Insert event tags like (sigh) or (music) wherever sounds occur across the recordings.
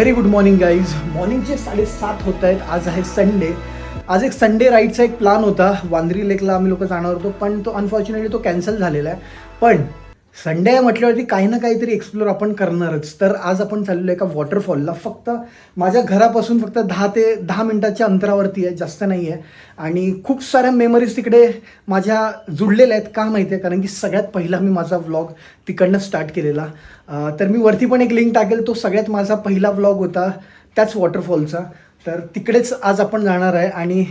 Very good morning guys मॉर्निंगचे साडेसात होत आहेत. आज आहे संडे आज एक संडे राईडचा एक प्लान होता. वांद्री लेकला आम्ही लोक जाणार होतो पण तो अनफॉर्च्युनेटली तो कॅन्सल झालेला आहे. पण संडे आहे म्हटल्यावरती काही ना काहीतरी एक्सप्लोर आपण करणारच. तर आज आपण चाललेलो एका वॉटरफॉलला फक्त माझ्या घरापासून फक्त दहा ते दहा मिनिटाच्या अंतरावरती आहे जास्त नाही आहे आणि खूप साऱ्या मेमरीज तिकडे माझ्या जुळलेल्या आहेत का माहिती आहे? कारण की सगळ्यात पहिला मी माझा व्लॉग तिकडनं स्टार्ट केलेला. तर मी वरती पण एक लिंक टाकेल. तो सगळ्यात माझा पहिला व्लॉग होता त्याच वॉटरफॉलचा तर तिकडेच आज आपण जाणार आहे. आणि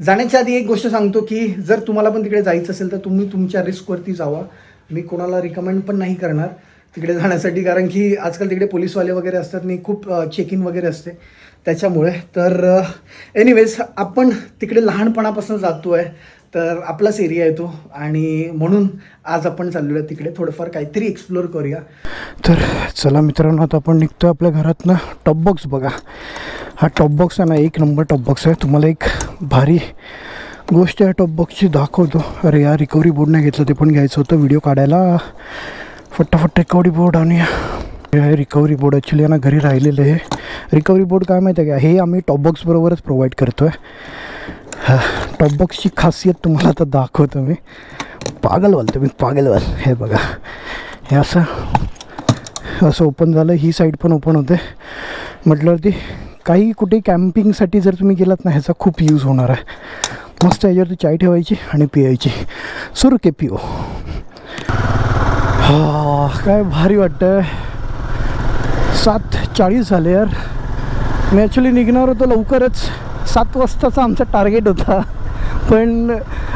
जाण्याच्या आधी एक गोष्ट सांगतो की जर तुम्हाला पण तिकडे जायचं असेल तर तुम्ही तुमच्या रिस्कवरती जावा. मी कोणाला रिकमेंड पण नाही करणार तिकडे जाण्यासाठी कारण की आजकाल तिकडे पोलीसवाले वगैरे असतात आणि खूप चेकिंग वगैरे असते. त्याच्यामुळे तर एनिवेज आपण तिकडे लहानपणापासून जातो आहे तर आपलाच एरिया येतो आणि म्हणून आज आपण चाललो आहे तिकडे. थोडंफार काहीतरी एक्सप्लोर करूया. तर चला मित्रांनो आता आपण निघतो आपल्या घरातनं टॉप बॉक्स बघा. हा टॉप बॉक्स आहे ना एक नंबर टॉप बॉक्स आहे. तुम्हाला एक भारी गोष्ट आहे टॉप बॉक्सची दाखवतो. अरे या रिकवरी बोर्ड नाही घेतलं ते पण घ्यायचं होतं व्हिडिओ काढायला. फटाफट रिकवरी बोर्ड आणि रिकवरी बोर्ड ॲक्च्युली ना घरी राहिलेलं आहे. रिकवरी बोर्ड काय माहिती आहे का? हे आम्ही टॉपबॉक्सबरोबरच प्रोव्हाइड करतो आहे टॉपबॉक्सची खासियत तुम्हाला आता दाखवतो मी. पागल व्हाल तुम्ही पागल व्हाल हे बघा. हे असं असं ओपन झालं. ही साईड पण ओपन होते. म्हटल्यावरती काही कुठे कॅम्पिंगसाठी जर तुम्ही गेलात ना ह्याचा खूप यूज होणार आहे. मस्त याच्यावरती चाय ठेवायची आणि पियायची. सुरू के पिओ हा काय भारी वाटतं सात चाळीस झाले यार. मी ॲक्च्युली निघणार होतो लवकरच. सात वाजताचा आमचा टार्गेट होता. पण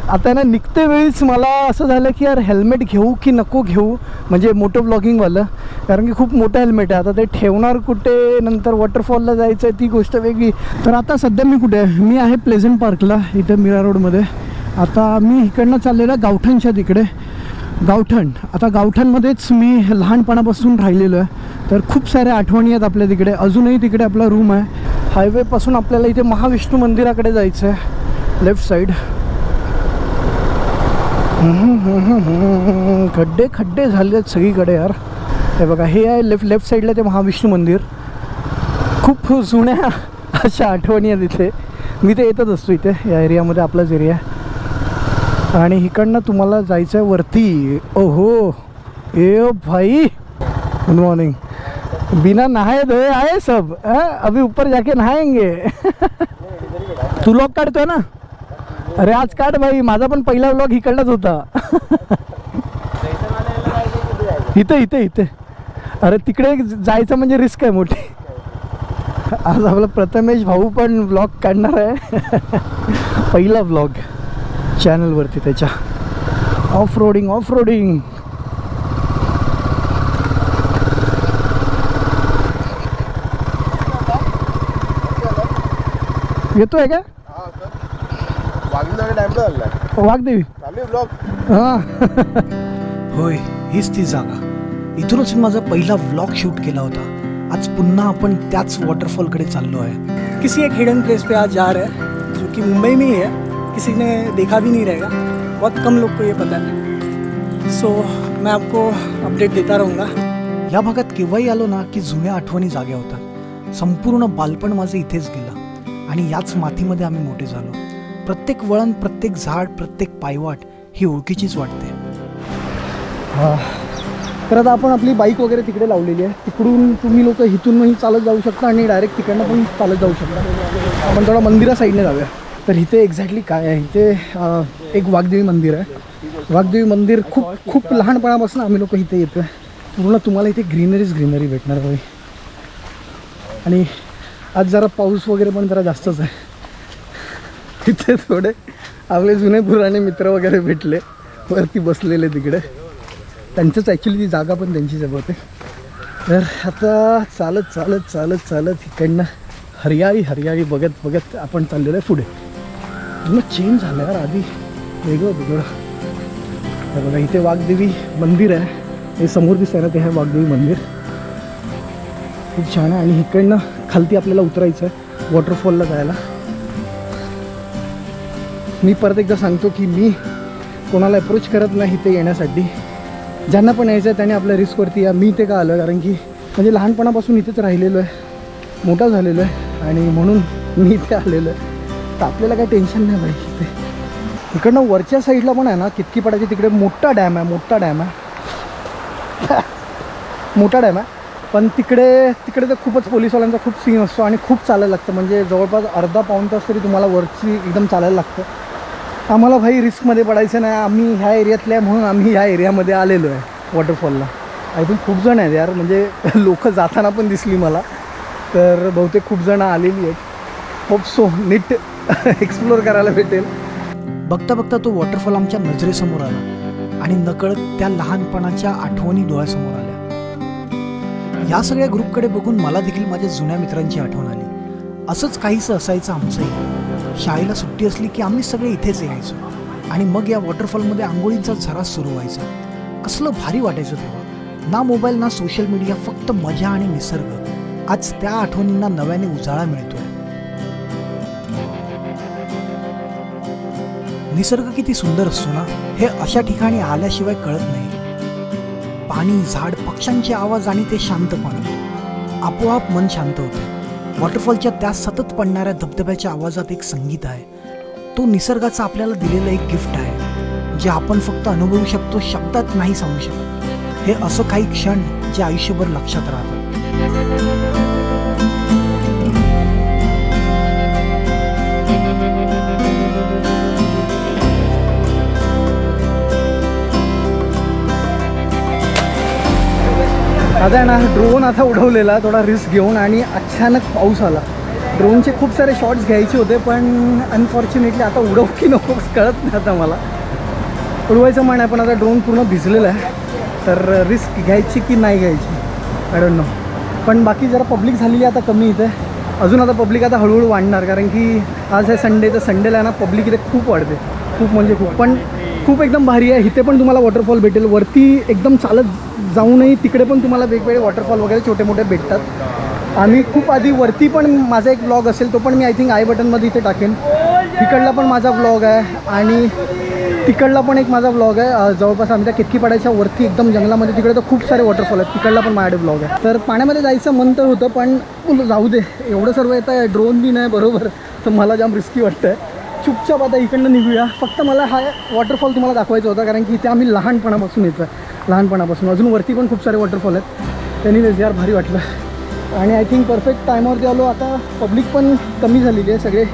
आता ना निघते वेळीच मला असं झालं की यार हेल्मेट घेऊ की नको घेऊ? म्हणजे मोठं ब्लॉगिंगवालं कारण की खूप मोठं हेल्मेट आहे. आता ते ठेवणार कुठे नंतर वॉटरफॉलला जायचं आहे ती गोष्ट वेगळी. तर आता सध्या मी कुठे आहे? मी आहे प्लेझंट पार्कला इथं मीरा रोडमध्ये आता मी इकडनं चाललेलं आहे गावठणच्या तिकडे. गावठण. आता गावठणमध्येच मी लहानपणापासून राहिलेलो आहे. तर खूप साऱ्या आठवणी आहेत आपल्या तिकडे. अजूनही तिकडे आपला रूम आहे. हायवेपासून आपल्याला इथे महाविष्णू मंदिराकडे जायचं आहे लेफ्ट साईड खड्डे खड्डे झाले आहेत सगळीकडे यार. हे बघा हे आहे लेफ्ट लेफ्ट साईडला ते महाविष्णू मंदिर. खूप जुन्या अशा आठवणी आहेत इथे. मी ते येतच असतो इथे या एरियामध्ये आपलाच एरिया आहे. आणि इकडनं तुम्हाला जायचं आहे वरती. ओहो ए भाई गुड मॉर्निंग बिना नहाए धोए आए सब हाँ? अभी ऊपर जाके नहाएंगे तू लॉग काढतोय ना? अरे आज काढ भाई माझा पण पहिला व्लॉग इकडलाच होता. इथे इथे इथे. अरे तिकडे जायचं म्हणजे रिस्क आहे मोठी. आज आपला प्रथमेश भाऊ पण ब्लॉग काढणार आहे. पहिला ब्लॉग चॅनलवरती त्याच्या. ऑफ रोडिंग ऑफ रोडिंग येतोय का? वाघदेवी. हां. होय हीच ती जागा. इथूनच मी माझा पहिला व्लॉग शूट केला होता. आज पुन्हा आपण त्याच वॉटरफॉलकडे चाललो है किसी एक हिडन प्लेस पे आज जा रहे हैं जो कि मुंबई में ही है. किसी ने देखा भी नहीं रहेगा. बहुत कम लोग को ये पता है. सो मैं आपको अपडेट देता रहूँगा. या भागात केव्हाही आलो ना की जुन्या आठवणी जाग्या होतात. संपूर्ण बालपण माझं इथेच गेलं. आणि याच मातीमध्ये आम्ही मोठे झालो. प्रत्येक वळण प्रत्येक झाड प्रत्येक पायवाट ही ओळखीचीच वाटते. तर आता आपण आपली बाईक वगैरे तिकडे लावलेली आहे. तिकडून तुम्ही लोक इथूनही चालत जाऊ शकता आणि डायरेक्ट तिकडनं पण चालत जाऊ शकता. आपण थोडा मंदिरा साईडने जाऊया. तर इथे एक्झॅक्टली काय आहे? इथे एक वाघदेवी मंदिर आहे. वाघदेवी मंदिर खूप खूप लहानपणापासून आम्ही लोक इथे येतो पूर्ण तुम्हाला इथे ग्रीनरीच ग्रीनरी भेटणार भाई आणि आज जरा पाऊस वगैरे पण जरा जास्तच आहे. तिथे थोडे आपले जुने पुराणे मित्र वगैरे भेटले. वरती बसलेले तिकडे. त्यांचंच ॲक्च्युली ती जागा पण त्यांची जवळ होते तर आता चालत चालत चालत चालत इकडनं हरियाळी हरियाळी बघत बघत आपण चाललेलो आहे पुढे. पूर्ण चेंज झालं यार आधी. वेगळं वेगळं. तर बघा इथे वाघदेवी मंदिर आहे. हे समोर दिसतंय ना ते आहे वाघदेवी मंदिर. खूप छान आहे. आणि इकडनं खालती आपल्याला उतरायचं आहे वॉटरफॉलला जायला. मी परत एकदा सांगतो की मी कोणाला अप्रोच करत नाही इथे येण्यासाठी. ज्यांना पण यायचं आहे त्याने आपल्या रिस्कवरती या. मी ते का आलं कारण की म्हणजे लहानपणापासून इथेच राहिलेलो आहे मोठा झालेलो आहे आणि म्हणून मी इथे आलेलो आहे तर आपल्याला काही टेन्शन नाही पाहिजे इथे. इकडनं वरच्या साईडला पण आहे ना कितकी पडायची तिकडे? मोठा डॅम आहे मोठा डॅम आहे. (laughs) मोठा डॅम आहे. पण तिकडे तिकडे तर खूपच पोलिसवाल्यांचा खूप सीन असतो आणि खूप चालायला लागतं. म्हणजे जवळपास अर्धा पाऊण तास तरी तुम्हाला वरची एकदम चालायला लागतं. आम्हाला भाई रिस्कमध्ये पडायचं नाही. आम्ही ह्या एरियातल्या म्हणून आम्ही ह्या एरियामध्ये आलेलो आहे वॉटरफॉलला आय थिंक खूप जण आहेत यार. म्हणजे (laughs) लोक जाताना पण दिसली मला. तर बहुतेक खूप जणं आलेली आहेत. होप सो नीट (laughs) एक्सप्लोअर करायला भेटेल. बघता बघता तो वॉटरफॉल आमच्या नजरेसमोर आला. आणि नकळत त्या लहानपणाच्या आठवणी डोळ्यासमोर आल्या. या सगळ्या ग्रुपकडे बघून मला देखील माझ्या जुन्या मित्रांची आठवण आली. असंच काहीसं असायचं आमचंही. शाळेला सुट्टी असली की आम्ही सगळे इथेच यायचो. आणि मग या वॉटरफॉलमध्ये आंघोळींचा झरास सुरू व्हायचा. कसलं भारी वाटायचं तेव्हा. ना मोबाईल ना सोशल मीडिया फक्त मजा आणि निसर्ग. आज त्या आठवणींना नव्याने उजाळा मिळतोय. निसर्ग किती सुंदर असतो ना? हे अशा ठिकाणी आल्याशिवाय कळत नाही. पाणी झाड पक्ष्यांचे आवाज आणि ते शांतपण. आपोआप मन शांत होतं. वॉटरफॉलच्या त्या सतत पडणाऱ्या धबधब्याच्या आवाजात एक संगीत आहे. तो निसर्गाचा आपल्याला दिलेलं एक गिफ्ट आहे जे आपण फक्त अनुभवू शकतो शब्दात नाही सांगू शकत. हे असं काही क्षण जे आयुष्यभर लक्षात राहतात. आता आहे ना ड्रोन आता उडवलेला थोडा रिस्क घेऊन आणि अचानक पाऊस आला. ड्रोनचे खूप सारे शॉट्स घ्यायचे होते पण अनफॉर्च्युनेटली आता उडव की नको (laughs) कळत नाही आता मला. उडवायचं म्हण आहे पण आता ड्रोन पूर्ण भिजलेला आहे. तर रिस्क घ्यायची की नाही घ्यायची? आय डोंट नो पण बाकी जरा पब्लिक झालेली आहे आता कमी इथे. अजून आता पब्लिक आता हळूहळू वाढणार कारण की आज आहे संडे तर संडेला आहे ना पब्लिक इथे खूप वाढते. खूप म्हणजे खूप. पण खूप एकदम भारी आहे. इथे पण तुम्हाला वॉटरफॉल भेटेल. वरती एकदम चालत जाऊनही तिकडे पण तुम्हाला वेगवेगळे वॉटरफॉल वगैरे छोटे मोठे भेटतात. आम्ही खूप आधी वरती पण माझा एक ब्लॉग असेल तो पण मी आय थिंक आय बटनमध्ये इथे टाकेन. तिकडला पण माझा ब्लॉग आहे आणि तिकडला पण एक माझा ब्लॉग आहे. जवळपास आमच्या कितकीपाड्याच्या वरती एकदम जंगलामध्ये तिकडे तर खूप सारे वॉटरफॉल आहेत. तिकडला पण माझ्याकडे ब्लॉग आहे. तर पाण्यामध्ये जायचं मन तर होतं पण जाऊ दे. एवढं सर्व येतं आहे ड्रोन बी नाही बरोबर. तर मला जाम रिस्की वाटतं आहे चुपचाप आता इकडनं निघूया. फक्त मला हा वॉटरफॉल तुम्हाला दाखवायचा होता कारण की इथे आम्ही लहानपणापासून येतो आहे लहानपणापासून. अजून वरती पण खूप सारे वॉटरफॉल आहेत. त्यांनी यार भारी वाटलं. आणि आय थिंक परफेक्ट टायमावरती आलो. आता पब्लिक पण कमी झालेली आहे सगळे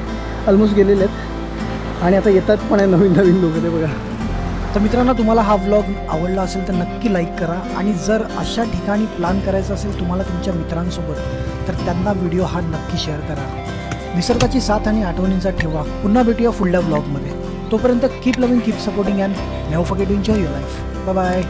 ऑलमोस्ट गेलेले आहेत. आणि आता येतात पण आहे नवीन नवीन लोक ते बघा. तर मित्रांनो तुम्हाला हा व्लॉग आवडला असेल तर नक्की लाईक करा. आणि जर अशा ठिकाणी प्लॅन करायचं असेल तुम्हाला तुमच्या मित्रांसोबत तर त्यांना व्हिडिओ हा नक्की शेअर करा. निसर्गाची साथ आणि आठवणींचा ठेवा. पुन्हा भेटूया पुढल्या ब्लॉगमध्ये तोपर्यंत keep loving keep supporting and never forget enjoy your life bye bye